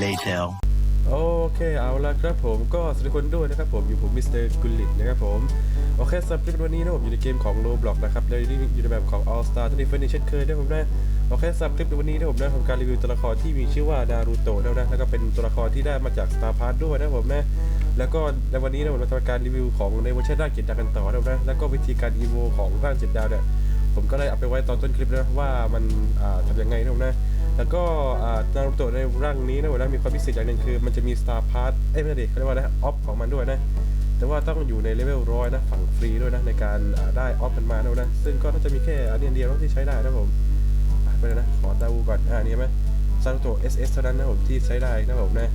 later. โอเคเอาละครับผมก็สวัสดีคนด้วยนะครับผมอยู่ผมมิสเตอร์กุลิตนะครับผม โอเคสำหรับคลิปวันนี้นะผมอยู่ในเกมของ Roblox นะครับและนี่อยู่ในแบบของ All Star ที่นี่เฟอร์นิเช่นเคยนะผมนะโอเคสำหรับคลิปวันนี้นะผมนะทำการรีวิวตัวละครที่มีชื่อว่านารูโตะนะนะแล้วก็เป็นตัวละครที่ได้มาจาก Star Pass ด้วยนะผมนะแล้วก็ในวันนี้นะผมจะทำการรีวิวของในเวอร์ชันด้านเจ็ดดาวกันต่อนะผมนะแล้วก็วิธีการอีโวของร่างเจ็ดดาวเนี่ยผมก็เลยเอาไปไว้ตอนต้นคลิปนะว่ามันทำยังไงนะผมนะ แล้วก็นารูโตะในร่างนี้นะผมนะมีความพิเศษอย่างหนึ่งคือ มันจะมี Star Pass เอ้ยไม่ใช่ดิเขาเรียกว่าอะไรออฟของมันด้วยนะ แต่ว่าต้องอยู่ในเลเวลร้อยนะฝั่งฟรีด้วยนะในการได้ออฟมันมานะนะ ซึ่งก็น่าจะมีแค่อันเดียวที่ใช้ได้นะผมไปเลยนะขอดาวก่อนอ่านี่ไหมซารุโตะ SS เท่านั้นนะผมที่ใช้ได้นะผมนะ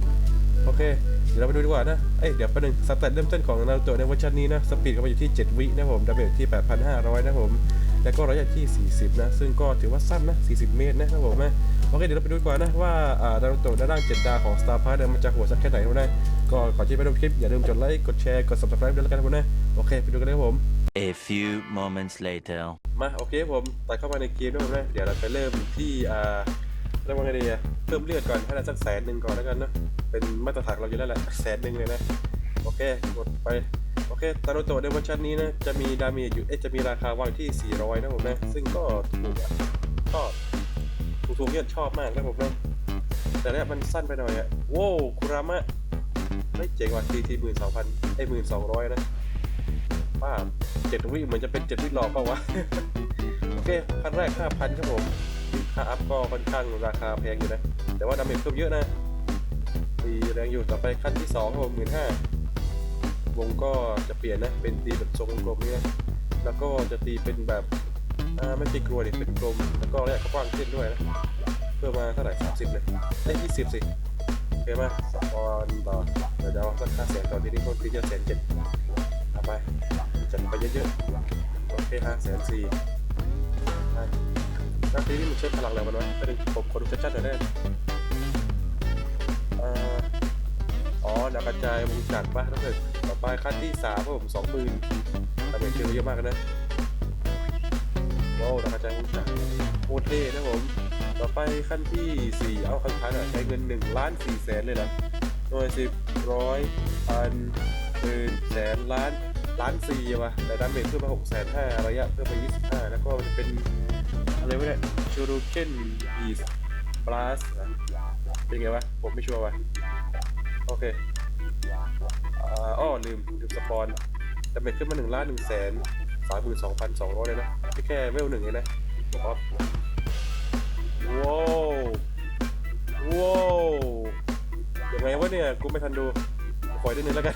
โอเคเดี๋ยวเราไปดูดีกว่านะเอ้ยเดี๋ยวประเด็นสเตตเริ่มต้นของนารูโตะในเวอร์ชันนี้นะสปีดก็มาอยู่ที่ 7 วินะผมดาเมจที่ 8,500 นะผม แล้วก็ระยะที่ 40 นะ ซึ่งก็ถือว่าสั้นนะ 40 เมตรนะครับผมนะโอเคเดี๋ยวเราไปดูดีกว่านะ ว่าอ่านารูโตะด้านล่างเจ็ดดาวของ Star Pass เนี่ยมันจะโหดสักแค่ไหนนะ ก็ก่อนที่ไปดูคลิป อย่าลืมกดไลค์ กดแชร์ กด subscribe ด้วยแล้วกันนะผมนะ โอเค ไปดูกันเลยครับผม A few moments later. มา โอเคผมตัดเข้ามาในเกมด้วยนะ เดี๋ยวเราไปเริ่มที่อ่าเริ่มว่าไงดีอะเพิ่มเลือดก่อนให้เราสักแสนหนึ่งก่อนแล้วกันเนอะเป็นมาตรฐานเราอยู่แล้วแหละแสนหนึ่งเลยนะ โอเค กดไป โอเคตาโรโตะในเวอร์ชันนี้นะ จะมีดาเมจอยู่ เอ๊ะ จะมีราคาวางที่ 400 นะผมนะ ซึ่งก็ถูกอะชอบถูกถูกเนี่ยชอบมากนะผมนะ แต่เนี่ยมันสั้นไปหน่อยอะโว้วคุรามะไม่เจ๋งว่ะทีทีหมื่นสองพันไอ้หมื่นสองร้อยนะป้าเจ็ดวิเหมือนจะเป็นเจ็ดวิหลอกเปล่าวะ โอเคคันแรก5,000ครับผมค่าอัพก็ค่อนข้างราคาแพงอยู่นะ แต่ว่าดาเมจเพิ่มเยอะนะตีแรงอยู่ต่อไปขั้นที่2ครับผมหมื่นห้า วงก็จะเปลี่ยนนะ เป็นตีแบบทรงกลมนี่นะแล้วก็จะตีเป็นแบบไม่ใช่กลัวดิเป็นกลม แล้วก็ระยะกว้างขึ้นด้วยนะ เพิ่มมาเท่าไหร่30เลยได้ย20สิโอเคไหมสปอนต่อเดี๋ยวจะเอาสักค่าแสนตอนนี้นี่ก็ตีจะแสนเจ็ดเอาไปจัดไปเยอะๆโอเคห้าแสนสี่นาทีนี้มันใช้พลังอะไรมันวะไปดึงผมขอดูชัดๆหน่อยได้ อ๋อดาวกระจายวงจักป่ะน้องเด็กต่อไปขั้นที่สามครับผมสองหมื่นดาเมจเยอเยอะมากนะว้าวดาวกระจายวงจักโคตรเท่นะผม ต่อไปขั้นที่สี่เอาขั้นท้ายหน่อยใช้เงินหนึ่งล้านสี่แสนเลยเหรอหน่วยสิบร้อยพันหมื่นแสนล้านล้านสี่วะแต่ดาเมจเพิ่มมาหกแสนห้าระยะเพิ่มมายี่สิบห้าแล้วก็จะเป็นอะไรวะเนี่ยชูรูเคนบีสบลัสเป็นไงวะผมไม่ชัวร์ว่ะ โอเคอ่าอ้อลืมลืมสปอนแต่เม็ดขึ้นมาหนึ่งล้านหนึ่งแสนสามหมื่นสองพันสองร้อยเลยนะนี่แค่เวลหนึ่งเองนะออฟว้าวว้าวยังไงวะเนี่ย กูไม่ทันดู ขอยได้นึงแล้วกัน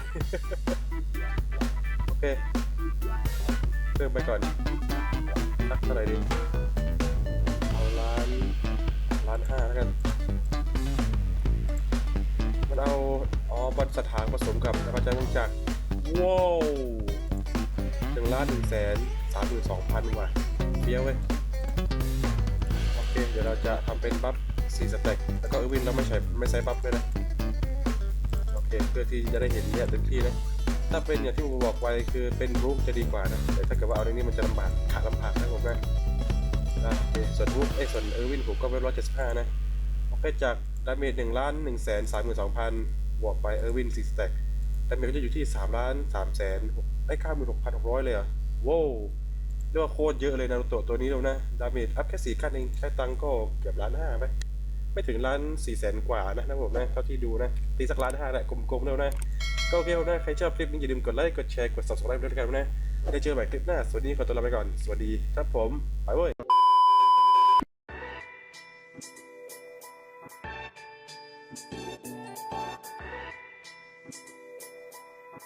โอเคเพิ่มไปก่อนสักเท่าไหร่ดี เอาล้านล้านห้าแล้วกัน สถานผสมกับกระจายวงจักรว้าวหนึ่งล้านหนึ่งแสนสามหมื่นสองพันว่ะเบี้ยวเว้ยโอเคเดี๋ยวเราจะทำเป็นบัฟสี่สเต็กแล้วก็เออร์วินเราไม่ใช้ไม่ใช้บัฟด้วยนะโอเคเพื่อที่จะได้เห็นเนี่ยเต็มที่นะถ้าเป็นอย่างที่ผมบอกไว้คือเป็นรูปจะดีกว่านะแต่ถ้าเกิดว่าเอาในนี้มันจะลำบากขาลำบากนะผมนะโอเคส่วนรูปเอ้ยส่วนเออร์วินผมก็เป็นร้อยเจ็ดสิบห้านะโอเคจากดาเมจหนึ่งล้านหนึ่งแสนสามหมื่นสองพัน บวกไปเออร์วินสี่สแต็กดาเมจก็จะอยู่ที่สามล้านสามแสนไอ้เก้าหมื่นหกพันหกร้อยเลยอะว้าวเรียกว่าโคตรเยอะเลยนารูโตะตัวนี้แล้วนะ ดาเมจอัพแค่สี่ขั้นเองใช้ตังก็เกือบล้านห้าไปไม่ถึงล้านสี่แสนกว่านะนะผมนะเท่าที่ดูนะ ตีสักล้านห้าแหละกลมๆแล้วนะ ก็โอเคครับนะ ใครชอบคลิปนี้อย่าลืมกดไลค์ กดแชร์ กด subscribe ด้วยกันนะได้เจอใหม่คลิปหน้า สวัสดีขอตัวลาไปก่อน สวัสดีครับผม ไปเว้ย Thank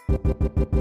you.